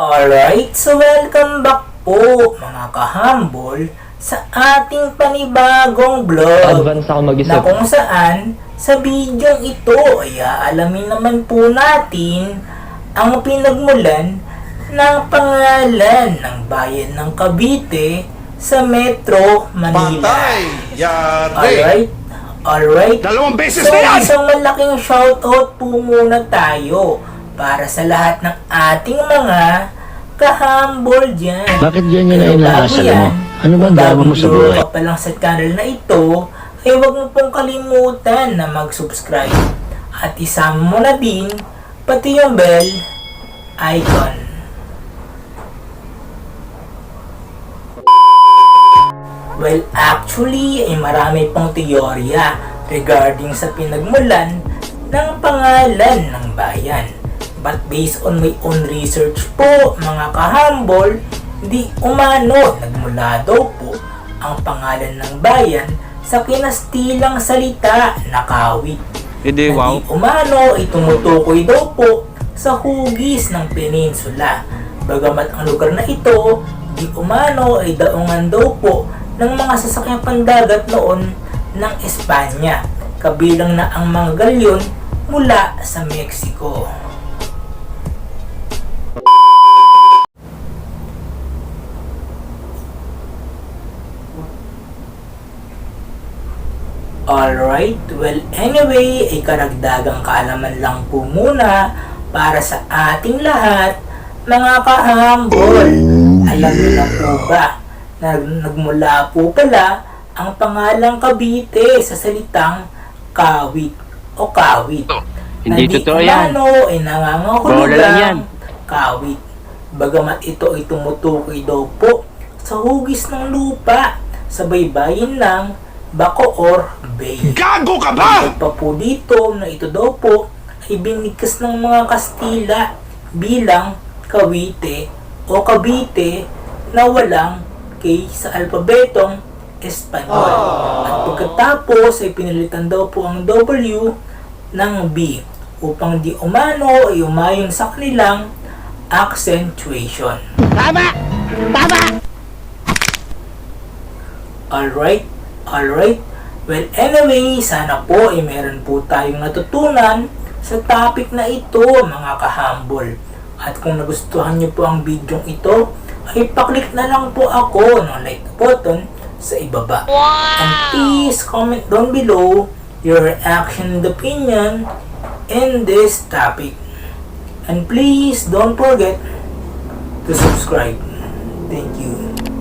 Alright, so welcome back po mga kahambol sa ating panibagong vlog Advance ako mag-isip. na kung saan sa bidyong ito ay aalamin naman po natin ang pinagmulan ng pangalan ng bayan ng Cavite sa Metro Manila. Patay! Yari! Alright? Alright? Dalawang beses So, na yan! isang malaking shoutout po muna tayo para sa lahat ng ating mga kahambol dyan. Bakit na Pero bago inaasal mo? Ano ba ang kung drama bago mo sa buhay? ka pa lang sa channel na ito, ay huwag mo pong kalimutan na mag-subscribe. At isama mo na din pati yung bell icon. Well, actually, ay marami pang teorya regarding sa pinagmulan ng pangalan ng bayan. But based on my own research po, mga kahambol, di umano nagmula daw po ang pangalan ng bayan sa kinastilang salita na kawit. Hindi, wow. Di umano ay tumutukoy daw po sa hugis ng peninsula. Bagamat ang lugar na ito, di umano ay daungan daw po ng mga sasakyang pandagat noon ng Espanya, kabilang na ang mga galyon mula sa Mexico. Alright, well anyway, ay karagdagang kaalaman lang po muna para sa ating lahat, mga kahambol. Alam niyo na po ba na nagmula po pala ang pangalang Cavite sa salitang kawit o kawit. Hindi Na totoo yan. umano ay nangangahulugang kawit. Bagamat ito ay tumutukoy daw po sa hugis ng lupa sa baybayin ng Bacoor Bay. Gago ka ba? Pa po dito na ito daw po ay binigkas ng mga Kastila bilang Cavite o Cavite na walang K sa alpabetong Espanyol. At pagkatapos ay pinalitan daw po ang W ng B upang di umano ay umayon sa kanilang accentuation. Tama! Tama! Alright, alright. Well, anyway, sana po ay meron po tayong natutunan sa topic na ito, mga kahambol. At kung nagustuhan niyo po ang video ito, ay paklik na lang po ako ng like button sa ibaba. And please comment down below your reaction and opinion in this topic. And please don't forget to subscribe. Thank you.